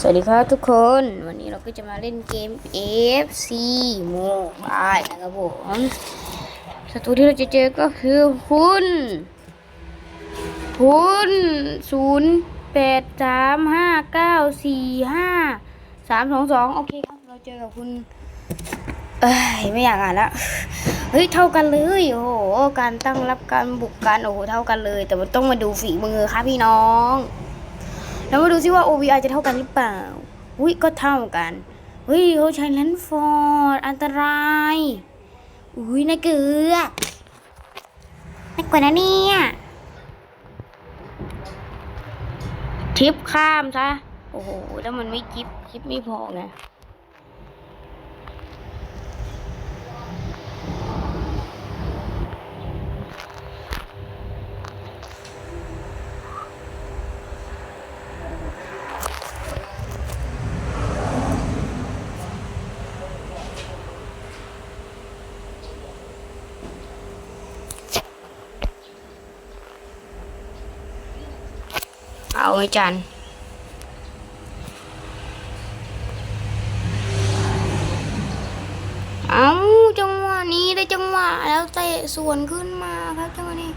สวัสดีครับทุกคน วันนี้เราก็จะมาเล่นเกม AFC Mobile นะครับผมศัตรูที่เราจะเจอก็คือคุณคุณศูนย์แปดสามห้าเก้าสี่ห้าสามสองสองโอเคครับ เราเจอกับคุณ เอ้ย ไม่อยากอ่านละเฮ้ย เท่ากันเลย โอ้โห การตั้งรับการบุกการโอ้โห เท่ากันเลย แต่มันต้องมาดูฝีมือครับพี่น้อง แล้วมาดูซิว่า OVR จะเท่ากันหรือเปล่า อุ้ยก็เท่ากันอุ้ยเขาใช้แลนฟอร์ดอันตราย อุ้ยน่าเกลือน่ากลัวนะเนี่ยทิปข้ามซะ โอ้โห แล้วมันไม่จิปจิปไม่พอไง เอาจันเอาจังหวะนี้ได้จังหวะแล้วเตะสวนขึ้นมาครับจังหวะนี้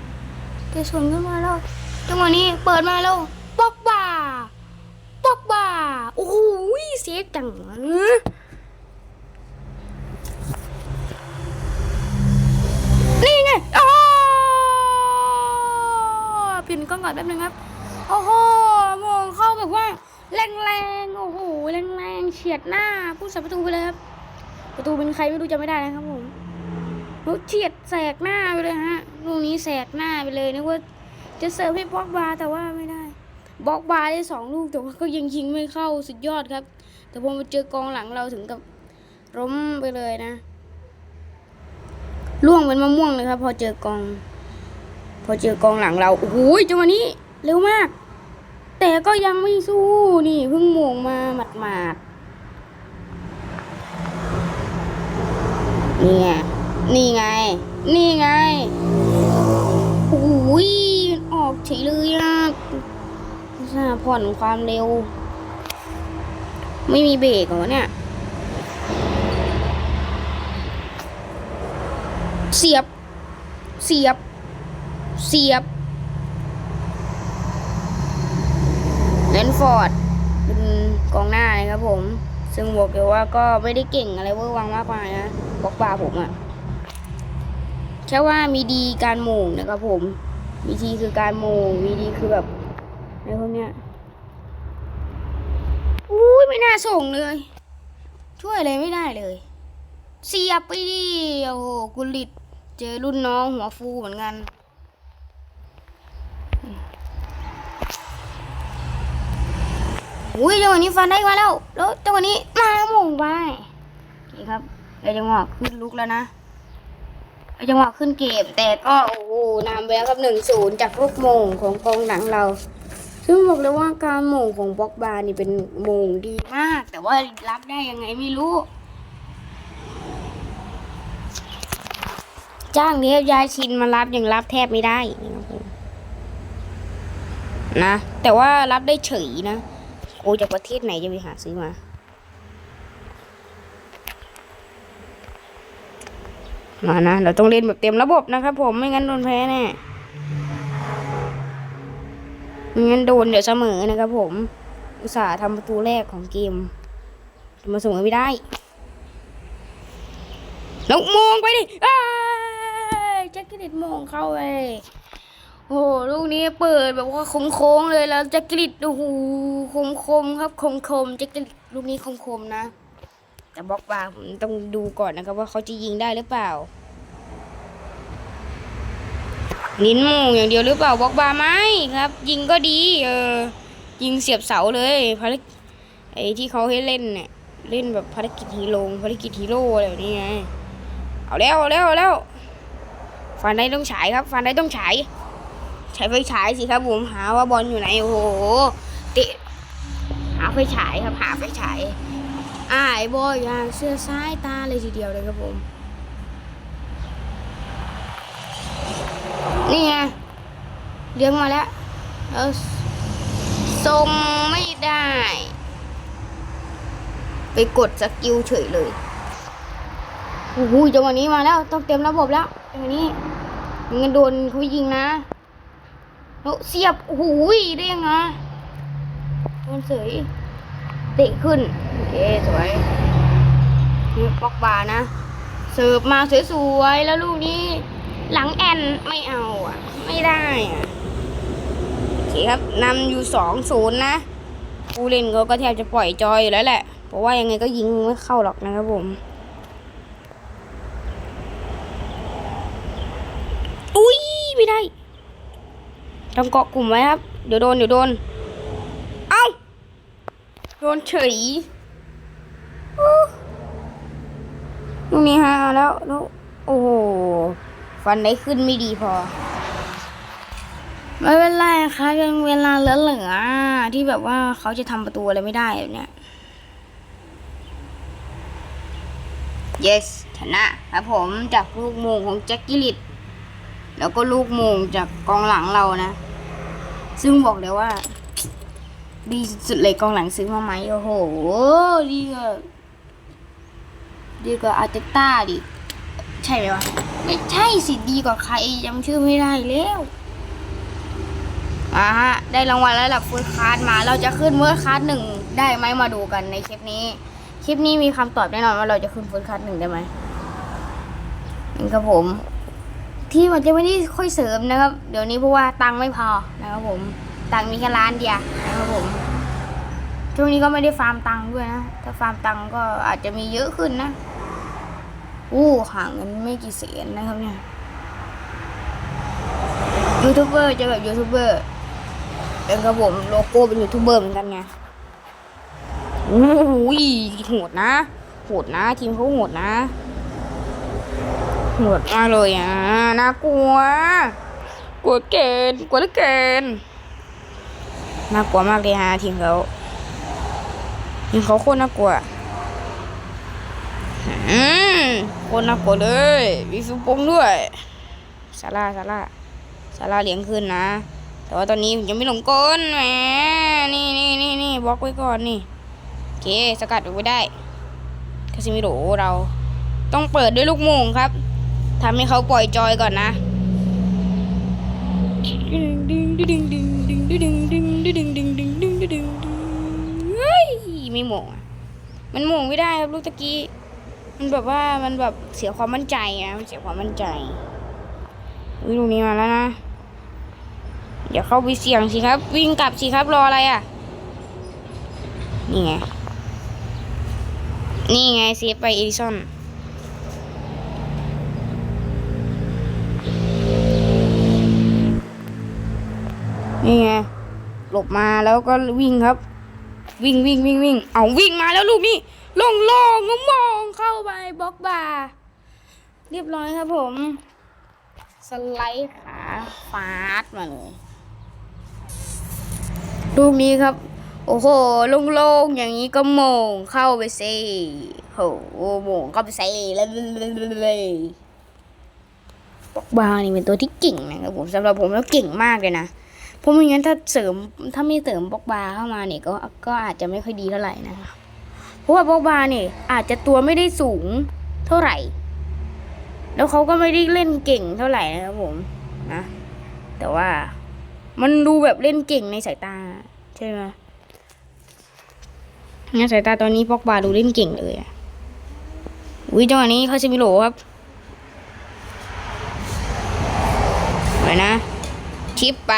เตะสวนขึ้นมาแล้วจังหวะนี้เปิดมาแล้วปอกบ่าปอกบ่าโอ้โหเซฟจังหวะนี่ไงอ๋อปลี่นกล้องก่อนแป๊บนึงครับ โอ้โหมองเข้าแบบว่า แรงๆ โอ้โห แรงๆ เฉียดหน้า ผู้สับประตูไปเลยครับ ประตูเป็นใครไม่รู้จำไม่ได้นะครับผมลูกเฉียดแสกหน้าไปเลยฮะ ลูกนี้แสกหน้าไปเลยนึกว่าจะเสิร์ฟให้บล็อกบาแต่ว่าไม่ได้ บล็อกบาได้สองลูกแต่ว่าก็ยังยิงไม่เข้าสุดยอดครับ แต่พอมาเจอกองหลังเราถึงกับล้มไปเลยนะ ล่วงเป็นมะม่วงเลยครับ พอเจอกอง พอเจอกองหลังเรา โอ้โหจังหวะนี้เร็วมาก แต่ก็ยังไม่สู้นี่เพิ่งโมงมาหมาดหมาดๆนี่ไงนี่ไง นี่ไงโอ้ยออกเฉยเลยอะสาผ่อนความเร็ว ไม่มีเบรกเหรอเนี่ย เสียบ เสียบ เสียบ เลน ฟอร์ดเป็นกองหน้านะครับผม ซึ่งบอกเลยว่าก็ไม่ได้เก่งอะไรเวอร์วังมากมายนะบอกป่าผมอะแค่ว่ามีดีการโมงนะครับผมมีทีคือการโมงมีดีคือแบบอะไรพวกเนี้ยอุ้ยไม่น่าส่งเลย ช่วยอะไรไม่ได้เลยเสียบไปดิโอ้โหกุลิตเจอรุ่นน้องหัวฟูเหมือนกัน อุ้ยจังหวะนี้ฟันได้มาแล้วแล้วจังหวะนี้มาหม่งไปนี่ครับไอจังหวะขึ้นลุกแล้วนะไอจังหวะขึ้นเกมแต่ก็โอ้โหนำไปแล้วครับหนึ่งศูนย์จากลูกโมงของกองหลังเรา ซึ่งบอกเลยว่าการโมงของบล็อกบาร์นี่เป็นโมงดีมาก แต่ว่ารับได้ยังไงไม่รู้จ้างเนี้ยยายชินมารับยังรับแทบไม่ได้นี่ครับผมนะแต่ว่ารับได้เฉยนะ โอ้จากประเทศไหนจะไปหาซื้อมามานะ เราต้องเล่นแบบเต็มระบบนะครับผมไม่งั้นโดนแพ้แน่ไม่งั้นโดนเดี๋ยวเสมอนะครับผม อุตส่าห์ทำประตูแรกของเกมมาส่งไม่ได้แล้วมองไปดิเอ้ยแจ็คเก็ตมองเข้าไปโอ้ โหลูกนี้เปิดแบบว่าโค้งๆเลยแล้วจะกริดโอ้โหคมๆครับคมๆจะกริดลูกนี้คมๆนะ แต่บล็อกบาร์ผมต้องดูก่อนนะครับว่าเขาจะยิงได้หรือเปล่านิ้นโมงอย่างเดียวหรือเปล่าบล็อกบาร์ไหมครับ ยิงก็ดี เออ ยิงเสียบเสาเลยภารกิจไอ้ที่เขาให้เล่นเนี่ยเล่นแบบภารกิจฮีโร่ภารกิจฮีโร่อะไรแบบนี้ไงเอาแล้วเอาแล้วเอาแล้วฟันได้ต้องฉายครับฟันได้ต้องฉาย ใช้ไฟฉายสิครับผมหาว่าบอลอยู่ไหนโอ้โหตะหาไฟฉายครับหาไฟฉายอ่าไอ้บอยอย่างเสื้อซ้ายตาเลยทีเดียวเลยครับผมนี่ไงเลี้ยงมาแล้วแล้วส่งไม่ได้ ไปกดสกิลเฉยเลยโอ้โหจังหวะนี้มาแล้วต้องเต็มระบบแล้วจังหวะนี้มึงนโดนเขายิงนะ แล้วเสียบโอ้โหได้ยังไงโดนเสยเตะขึ้นโอเคสวยนี่ปอกบานะ เสิร์ฟมาสวยๆแล้วลูกนี้หลังแอนไม่เอาอะ ไม่ได้อะโอเคครับนำอยู่สองศูนย์นะผู้เล่นเขาก็แทบจะปล่อยจอยอยู่แล้วแหละ เพราะว่ายังไงก็ยิงไม่เข้าหรอกนะครับผมอุ้ยไม่ได้ ต้องเกาะกลุ่มไว้ครับ เดี๋ยวโดนเดี๋ยวโดน เอ้า โดนเฉยลูกนี้ฮะแล้วแล้วโอ้โห ฟันได้ขึ้นไม่ดีพอ ไม่เป็นไรครับ ยังเวลาเหลือเหลือๆที่แบบว่าเขาจะทำประตูอะไรไม่ได้แบบเนี้ย yes ชนะครับผมจากลูกโมงของแจ็คกิลิต แล้วก็ลูกมงจากกองหลังเรานะ ซึ่งบอกเลยว่า ดีสุดเลยกองหลังซื้อมาไหมโอ้โหดีกว่าดีกว่าอาร์เตต้าดิใช่ไหมวะไม่ใช่สิดีกว่าใครจำชื่อไม่ได้แล้วอ่าฮะได้รางวัลแล้วหลับฟูดคาร์ดมา เราจะขึ้นเวอร์คาร์ดหนึ่งได้ไหมมาดูกันในคลิปนี้ คลิปนี้มีคำตอบแน่นอนว่าเราจะขึ้นฟูดคาร์ดหนึ่งได้ไหมนี่ครับผม ที่มันจะไม่ได้ค่อยเสริมนะครับ เดี๋ยวนี้เพราะว่าตังค์ไม่พอนะครับผมตังค์มีแค่ล้านเดียวนะครับผมช่วงนี้ก็ไม่ได้ฟาร์มตังค์ด้วยนะถ้าฟาร์มตังค์ก็อาจจะมีเยอะขึ้นนะอู้ห่าเงินไม่กี่แสนนะครับเนี่ยยูทูบเบอร์จอกับยูทูบเบอร์เป็นกับผมโลโก้เป็นยูทูบเบอร์เหมือนกันไงโอ้ยโหดนะโหดนะ ทีมเขาโหดนะ โหดมาเลยอะน่ากลัว กลัวเกินกลัวเหลือเกินน่ากลัวมากเลยฮะทีมเขาทีมเขาโคตรน่ากลัวอืมโคตรน่ากลัวเลยมีฟิวปงด้วยซาร่าซาร่าซาร่าเลี้ยงขึ้นนะ แต่ว่าตอนนี้ยังไม่ลงกลแหมนี่นี่นี่นี่บล็อกไว้ก่อนนี่โอเคสกัดไว้ได้คาซิมิโรเราต้องเปิดด้วยลูกโมงครับ ทำให้เขาปล่อยจอยก่อนนะเฮ้ยไม่โมงอะมันโมงไม่ได้ครับลูกตะกี้ มันแบบว่ามันแบบเสียความมั่นใจอะมันเสียความมั่นใจอุ้ยลูกนี้มาแล้วนะเดี๋ยวเข้าไปเสี่ยงสิครับ วิ่งกลับสิครับรออะไรอะ นี่ไง นี่ไงเซฟไปเอดิสัน นี่ไงหลบมาแล้วก็วิ่งครับ วิ่งวิ่งวิ่งวิ่งเอาวิ่งมาแล้วลูกนี่ลงลงงมองเข้าไปบล็อกบาร์เรียบร้อยครับผม สไลด์ขาฟาดมาเลยลูกนี้ครับ โอ้โหโล่งๆอย่างนี้ก็โมงเข้าไปสิโอ้โหโมงเข้าไปสิเลยปอกบานี่เป็นตัวที่เก่งนะครับผมสำหรับผมแล้วเก่งมากเลยนะ เพราะไม่งั้นถ้าเสริมถ้าไม่เสริมปอกบาเข้ามาเนี่ยก็ก็อาจจะไม่ค่อยดีเท่าไหร่นะคะเพราะว่าปอกบาเนี่ยอาจจะตัวไม่ได้สูงเท่าไหร่ แล้วเขาก็ไม่ได้เล่นเก่งเท่าไหร่นะครับผมนะแต่ว่ามันดูแบบเล่นเก่งในสายตาใช่ไหมในสายตาตอนนี้ปอกบาดูเล่นเก่งเลยอะอุ้ยจังหวะนี้เขาจะมิโลครับไปนะชิปไป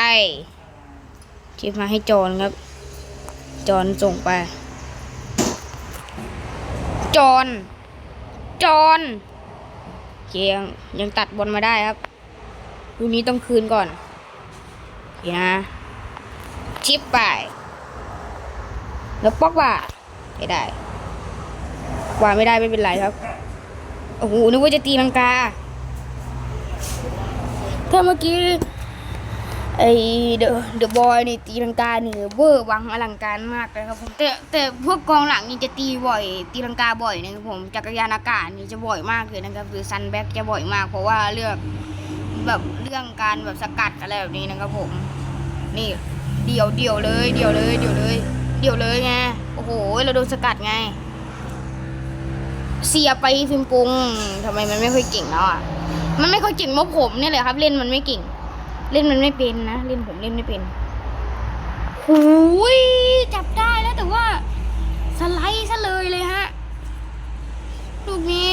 ชิปมาให้จอนครับ จอนส่งไป จอนจอนโอเคยังยังตัดบอลมาได้ครับลูกนี้ต้องคืนก่อนโอเนะชิปไป แล้วป๊อกว่าไม่ได้ว่าไม่ได้ไม่เป็นไรครับ โอ้โหนึกว่าจะตีลังกา ถ้าเมื่อกี้ ไอเดอะเดอะบอยนี่ตีลังกานี่เวอร์วังอลังการมากเลยครับผมแต่แต่พวกกองหลังนี่จะตีบ่อย ตีลังกาบ่อยนะครับผมจักรยานอากาศนี่จะบ่อยมากเลยนะครับหรือซันแบ็กจะบ่อยมาก เพราะว่าเลือกแบบเรื่องการแบบสกัดอะไรแบบนี้นะครับผม นี่เดี่ยวเดี่ยวเลยเดี่ยวเลยเดี่ยวเลย เดี่ยวเลยไงโอ้โหเราโดนสกัดไง เสียไปฟิมปงทำไมมันไม่ค่อยเก่งแล้วอะมันไม่ค่อยเก่งมบผมเนี่ยแหละครับ เล่นมันไม่เก่ง เล่นมันไม่เป็นนะ เล่นผมเล่นไม่เป็นหูยจับได้แล้วแต่ว่าสไลด์ซะเลยเลยฮะ ลูกนี้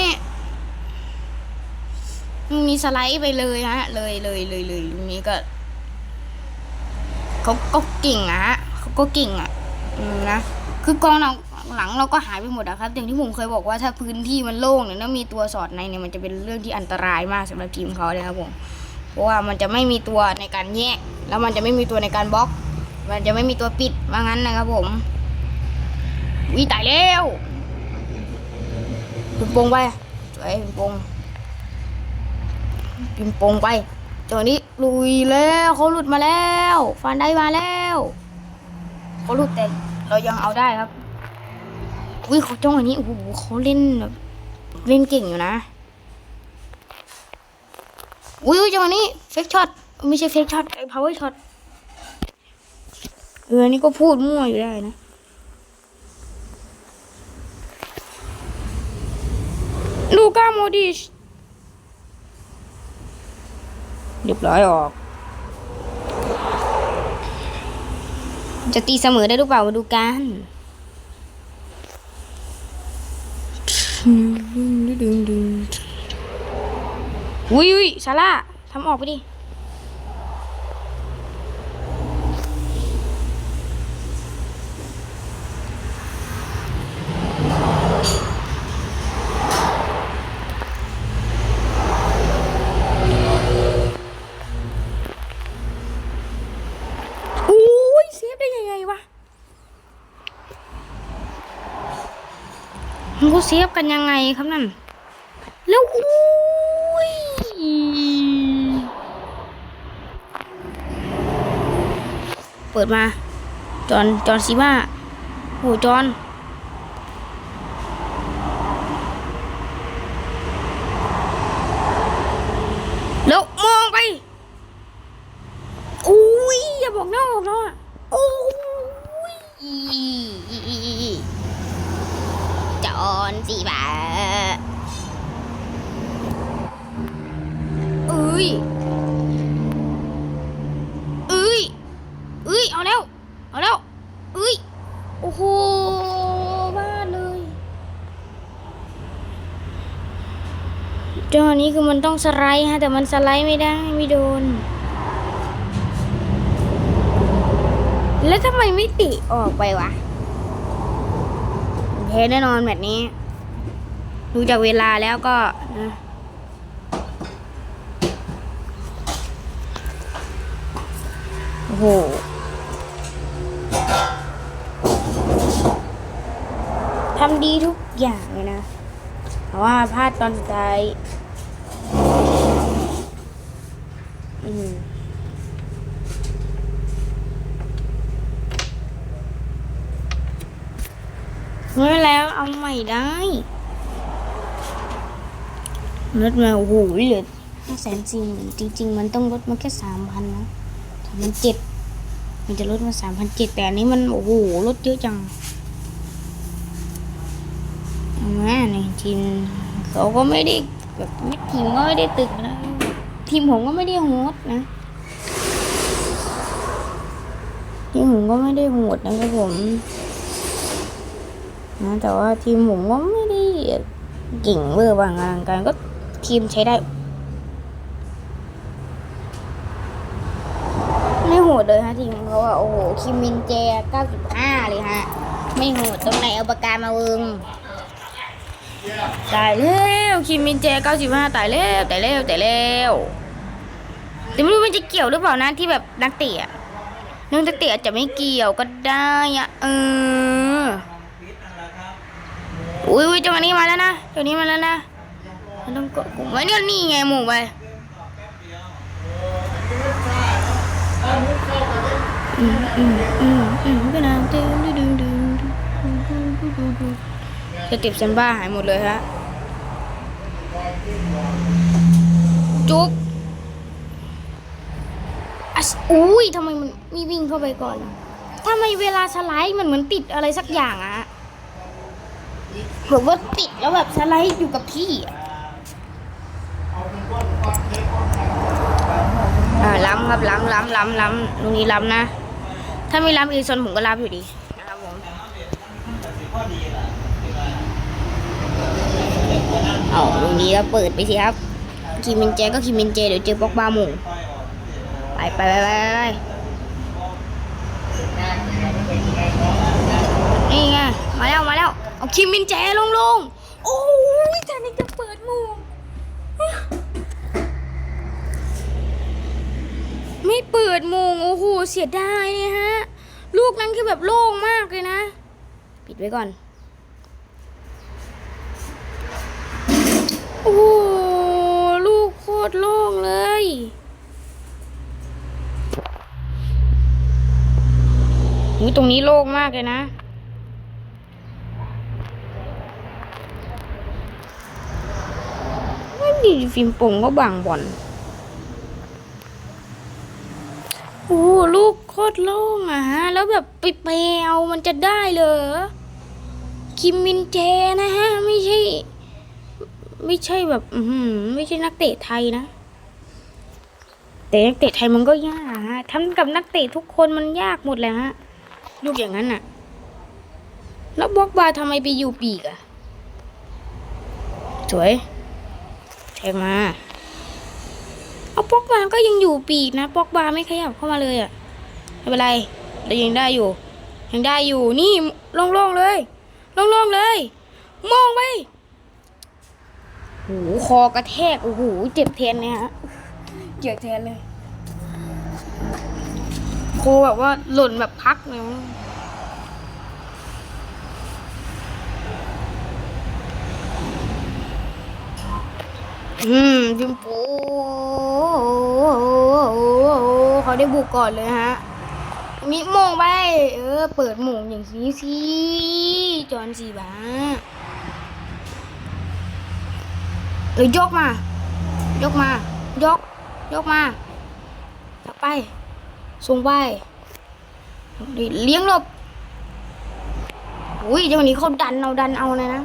ลูกนี้สไลด์ไปเลยฮะ เลยเลยเลยเลยลูกนี้ก็เขาก็เก่งอะฮะเขาก็เก่งอะนะคือกองหลังหลังเราก็หายไปหมดอะครับอย่างที่ผมเคยบอกว่าถ้าพื้นที่มันโล่งเนี่ยแล้วมีตัวสอดในเนี่ยมันจะเป็นเรื่องที่อันตรายมากสำหรับทีมเขาเลยครับผม เพราะว่ามันจะไม่มีตัวในการแยก แล้วมันจะไม่มีตัวในการบล็อก มันจะไม่มีตัวปิดว่างั้นนะครับผมวิตายแล้วปิมโปงไปสวยปิมโปงปิมโปงไปจังหวนี้ลุยแล้วเขาหลุดมาแล้วฟันได้มาแล้วเขาหลุดแต่เรายังเอาได้ครับวิเขาจังหวะนี้โอ้โหเขาเล่นแบบเล่นเก่งอยู่นะ อุ้ยจังหวะนี้เฟกช็อตไม่ใช่เฟกช็อตไอ้พาวเวอร์ช็อตเออนี่ก็พูดมั่วอยู่ได้นะลูก้าโมดิชเรียบร้อยออก จะตีเสมอได้หรือเปล่ามาดูกัน อุ้ยอุ้ยซาร่าทำออกไปดิ อุ้ยเซฟได้ยังไงวะมันก็เซฟกันยังไงครับนั่น แล้วอุ้ย เปิดมา จอนจอนซีมาโอ้จอน แล้วมองไป อุ้ยอย่าบอกนะบอกนะโอ้ยจอนสิบาเอ้ยเอ้ยเอ้ยเอาแล้ว เอาแล้วเอ้ยโอ้โหบ้าเลยจอนี้คือมันต้องสไล ด์ฮะแต่มันสไลด์ไม่ได้ไม่โดน แล้วทำไมไม่ติออกไปวะแพ้แน่นอนแบบนี้ ดูจากเวลาแล้วก็นะโอ้โหทำดีทุกอย่างเลยนะ แต่ว่าพลาดตอนสุดท้าย อืมไม่เป็นแล้วเอาใหม่ได้ลดมาโอ้โหเหลือห้าแสนสี่หมื่นจริง ๆ มันต้องลดมาแค่สามพันนะสามพันเจ็ดมันจะลดมาสามพันเจ็ดแต่อันนี้มันโอ้โหลดเยอะจังเอามาในทีมเขาก็ไม่ได้แบบไม่ทีมก็ไม่ได้ตึกนะ ทีมผมก็ไม่ได้โหดนะทีมผมก็ไม่ได้โหดนะครับผมนะแต่ว่าทีมผมก็ไม่ได้เก่งเวอร์บางอลังการก็ทีมใช้ได้ ไม่โหดเลยฮะทีมเขาอะโอ้โหคิมมินเจ 95 เลยฮะ ไม่โหดตรงไหนเอาปากกามาเวิงตายแล้วคิมมินเจ 95 ตายแล้วตายแล้วตายแล้วแต่ไมันจะเกี่ยวหรือเปล่านะที่แบบนักเตะนักเตะอาจจะไม่เกี่ยวก็ได้อะเอออุ้ยจังหวะนี้มาแล้วนะจังหวะนี้มาแล้วนะมันต้องกดปุ่มไว้เนี่ยนี่ไงหมู่ไปอืมอืมอืมอืมก็น้ำดึงดึงดึงดึงสเต็ปเซมบ้าหายหมดเลยฮะจุ๊บ อุ้ยทำไมมันม่วิ่งเข้าไปก่อนทำไมเวลาสไลด์มันเหมือนติดอะไรสักอย่างอะแบบว่าติดแล้วแบบสไลด์อยู่กับที่อะอ่าล้ำครับล้ำล้ำล้ำล้ำตรงนี้ล้ำนะ ถ้าไม่ล้ำอีกซนผมก็ล้ำอยู่ดีนะครับผมเอาตรงนี้แล้วเปิดไปสิครับคิมเมนเจก็คิมเมนเจเดี๋ยวเจอปอกบาหมู ไปไปไปไปไปนี่ไง มาแล้ว มาแล้ว เอาคิมเมนเจลงลง โอ้ยจานี่จะเปิดหมูไม่เปิดโมงโอ้โหเสียดายเลยฮะ ลูกนั้นคือแบบโล่งมากเลยนะ ปิดไว้ก่อน โอ้โหลูกโคตรโล่งเลย อุ๊ยตรงนี้โล่งมากเลยนะไม่ดีฟิล์มโปงก็บางบอลโอ้ลูกโคตรโล่งอะฮะ แล้วแบบไปเปลมันจะได้เหรอ คิมมินเจนะฮะ ไม่ใช่ ไม่ใช่แบบอืไม่ใช่นักเตะไทยนะแต่นักเตะไทยมันก็ยากฮะทำกับนักเตะทุกคนมันยากหมดเลยฮะ ลูกอย่างนั้นน่ะ แล้วบล็อกบาร์ทำไมไปอยู่ปีกอะสวยแทงมา เอาบล็อกบาร์ก็ยังอยู่ปีกนะบล็อกบาร์ไม่ขยับเข้ามาเลยอะไม่เป็นไรเรายังได้อยู่ ยังได้อยู่นี่โล่งๆเลยโล่งๆเลย มองไปโอ้โหคอกระแทกโอ้โหเจ็บแทนเนี่ยฮะเจ็บแทนเลย โคแบบว่าหล่นแบบพักเลยอืมจิมปูเขาได้บุกก่อนเลยฮะ มิโมงไป เออ เปิดโมงอย่างนี้สิจอนสีบ้าหรือยกมา ยกมา ยก ยกมาจับไป ส่งไปเลี้ยงหลบอุ้ยเดี๋ยววันนี้เขาดันเอาดันเอาเลยนะ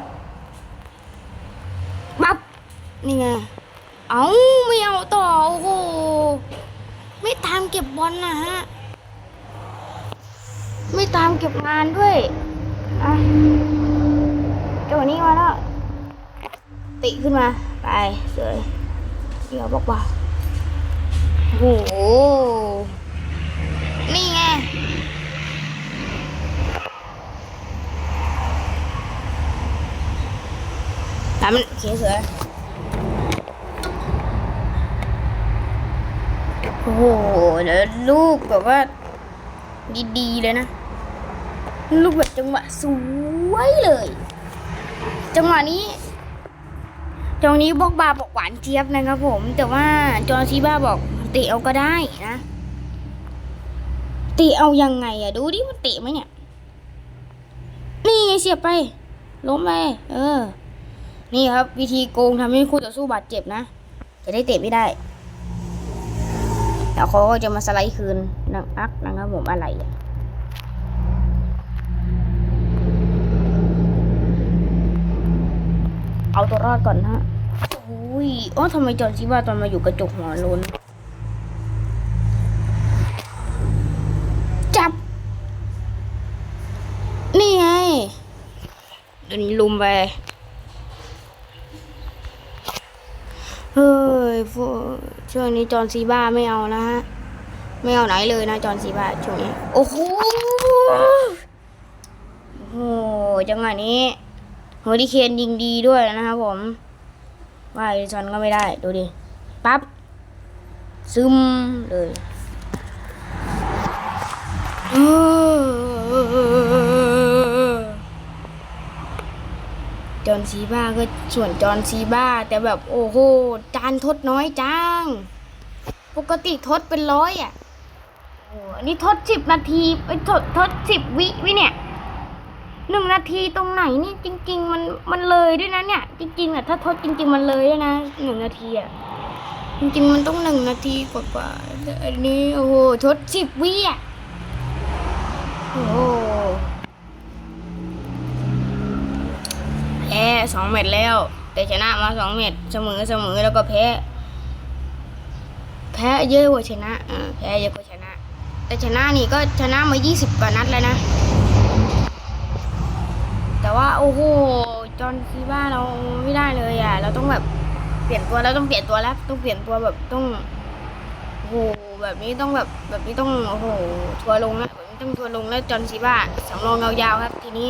ปั๊บนี่ไงเอาไม่เอาต่อโอ้โหไม่ตามเก็บบอลนะฮะไม่ตามเก็บงานด้วยอะเจ้าวันนี้มาแล้วติขึ้นมาไปสวยเดี๋ยวบอกว่าโอ้โห ตามมันโอเคสวยโอ้โหเดี๋ยวลูกแบบว่า ดีๆ เลยนะ ลูกแบบจังหวะสวยเลย จังหวะนี้ตรงนี้บอกบาบอกหวานเจี๊ยบนะครับผม แต่ว่าจอซีบ้าบอกเตะเอาก็ได้นะ ตะเอายังไงอะดูดิมันเตะไหมเนี่ย นี่ไงเสียบไป ล้มไป เออ นี่ครับวิธีโกงทำให้คู่ต่อสู้บาดเจ็บนะ จะได้เตะไม่ได้ แล้วเขาก็จะมาสไลด์คืนนังอักนะครับผมอะไรอะเอาตัวรอดก่อนฮะอุ้ยอ๋อทำไมจอนซิว่าตอนมาอยู่กระจกหัวโลนจับ นี่ไง เดี๋ยวนี้ลุมไปเฮ้ยช่วงนี้จอนซีบ้าไม่เอานะฮะ ไม่เอาไหนเลยนะจอนซีบ้าช่วงนี้ โอ้โหโอ้โหจังหวะนี้โฮดิเคนยิงดีด้วยนะครับผมว่าเอริซอนก็ไม่ได้ ดูดิ ปั๊บ ซึมเลยเออ จอห์นซีบ้าก็ส่วนจอห์นซีบ้า แต่แบบโอ้โหจานทดน้อยจัง ปกติทดเป็นร้อยอะโอ้อันนี้ทดสิบนาทีไปทดทดสิบวิวิเนี่ยหนึ่งนาทีตรงไหนนี่จริง ๆ มันมันเลยด้วยนะเนี่ย จริงๆอะถ้าทดจริง ๆ มันเลยด้วยนะหนึ่งนาทีอะจริงๆมันต้องหนึ่งนาทีกว่าๆอันนี้โอ้โหทดสิบวิอะโอ้โหแพ้ สองแมตช์แล้ว แต่ชนะมาสองแมตช์เสมอเสมอแล้วก็แพ้ แพ้เยอะกว่าชนะอ่าแพ้เยอะกว่าชนะ แต่ชนะนี่ก็ชนะมายี่สิบกว่านัดแล้วนะ แต่ว่าโอ้โหจอห์นซีบ้าเราไม่ได้เลยอะ เราต้องแบบเปลี่ยนตัวแล้วต้องเปลี่ยนตัวแล้วต้องเปลี่ยนตัวแบบต้องโอ้โหแบบนี้ต้องแบบแบบนี้ต้องโอ้โหทัวร์ลงแล้วแบบนี้ต้องทัวร์ลงแล้วจอนซีบ้าสำรองยาวๆครับ ทีนี้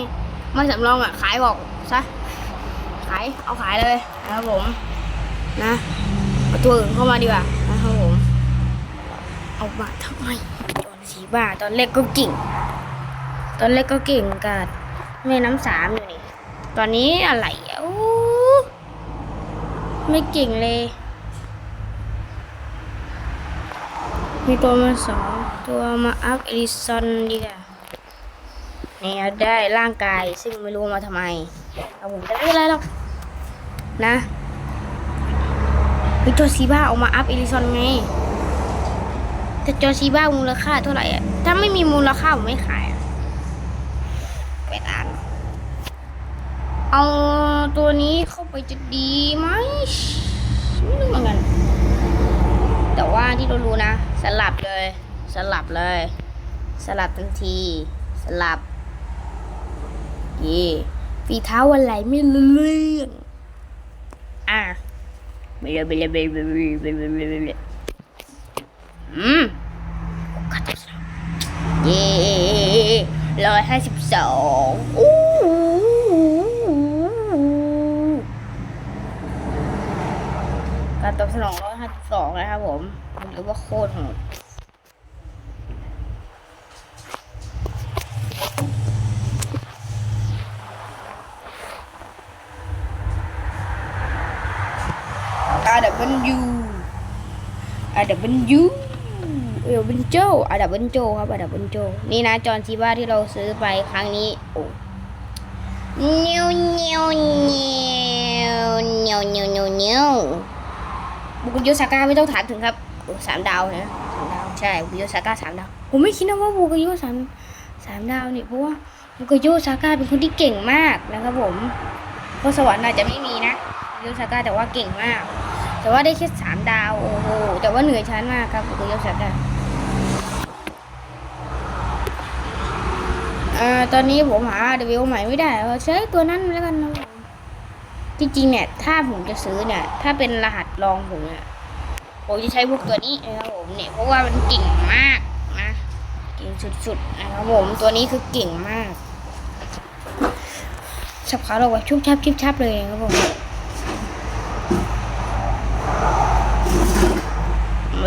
ไม่สำรองอะขายออกซะ ขายเอาขายเลยนะครับผมนะเอาตัวอื่นเข้ามาดีกว่านะครับผมเอามาทำไมจอนซีบ้าตอนแรกก็เก่ง ตอนแรกก็เก่งกับแม่น้ำสามอยู่นี่ตอนนี้อะไรอะอู้ไม่เก่งเลย มีตัวมาสองตัวมาอัพเอลิสันดีกว่านี่ได้ร่างกายซึ่งไม่รู้มาทำไม เอาผมจะไม่เป็นไรหรอกนะมีตัวซีบ้าเอามาอัพเอลิสันไงแต่จอซีบ้ามูลค่าเท่าไหร่อะถ้าไม่มีมูลค่าผมไม่ขายไปตานเอาตัวนี้เข้าไปจะดีไหมไม่รู้เหมือนกัน แต่ว่าที่เรารู้นะ สลับเลย สลับเลย สลับทันที สลับเย่ ฝีเท้าวันไหลไม่เลื่อนอะไปเลยไปเลยไปเลยไปเลยไปเลยไปเลยไปเลยอืมกัดตัวสลับเย่ร้อยห้าสิบสองอู้การตอบสนองร้อยห้าสิบสองนะครับผมหรือว่าโคตรโหด อาดับเบิลยูอาดับเบิลยูเออเบิลโจอาดับเบิลโจครับอาดับเบิลโจนี่นะจอห์นซีบ้าที่เราซื้อไปครั้งนี้โอ้เนียวเนียวเนียวเนียวเนียวเนียวเนียวบุกโยซาก้าไม่ต้องถามถึงครับสามดาวนะสามดาวใช่บุกโยซาก้าสามดาวผมไม่คิดนะว่าบุกโยสามสามดาวนี่เพราะว่าบุกโยซาก้าเป็นคนที่เก่งมากนะครับผมเพราะสวรรค์อาจจะไม่มีนะบุกโยซาก้าแต่ว่าเก่งมาก แต่ว่าได้แค่สามดาว โอ้โห แต่ว่าเหนื่อยชั้นมากครับบุกโยซาก้าอ่าตอนนี้ผมหาเดวิลใหม่ไม่ได้เอาใช้ตัวนั้นแล้วกันนะจริงๆเนี่ย ถ้าผมจะซื้อเนี่ย ถ้าเป็นรหัสรองผมเนี่ย ผมจะใช้พวกตัวนี้นะครับผมเนี่ย เพราะว่ามันเก่งมากนะ เก่งสุดๆนะครับผมตัวนี้คือเก่งมากสับขาเราไว้ชุบชับชุบชับเลยนะครับผม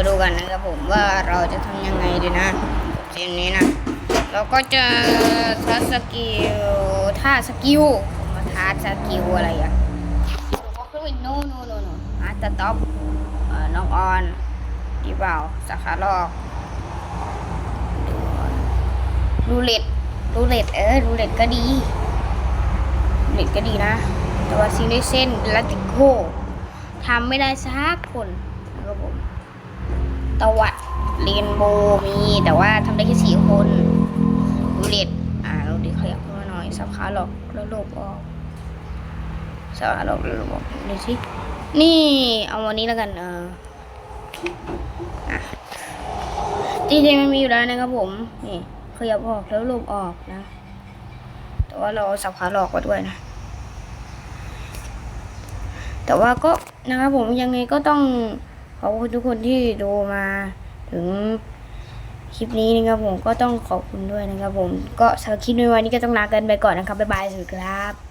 มาดูกันนะครับผมว่าเราจะทำยังไงดีนะเกมนี้นะ เราก็จะทัสสกิลท่าสกิลมาท่าสกิลอะไรอะผมก็ขึ้นไปโน่โนโน่โน่อาร์ตท็อปน้องออนดีเปล่าสาขาลอกรูเล็ตรูเล็ตเออรูเล็ตก็ดีรูเล็ตก็ดีนะ แต่ว่าซีเนเซนลาติโกทำไม่ได้สักคน ตวัดเรนโบว์มี แต่ว่าทำได้แค่สี่คนรูเล็ตอ่าเราดีขยับขึ้นมาหน่อยสับขาหลอกแล้วหลบออกสับขาหลอกแล้วหลบออกดูสินี่เอาวันนี้แล้วกันเออจริงๆมันมีอยู่แล้วนะครับผม นี่ขยับออกแล้วหลบออกนะ แต่ว่าเราสับขาหลอกไว้ด้วยนะ แต่ว่าก็นะครับผมยังไงก็ต้อง ขอบคุณทุกคนที่ดูมาถึงคลิปนี้นะครับผมก็ต้องขอบคุณด้วยนะครับผมก็สำหรับคลิปในวันนี้ก็ต้องลากันไปก่อนนะครับบ๊ายบายสวัสดีครับ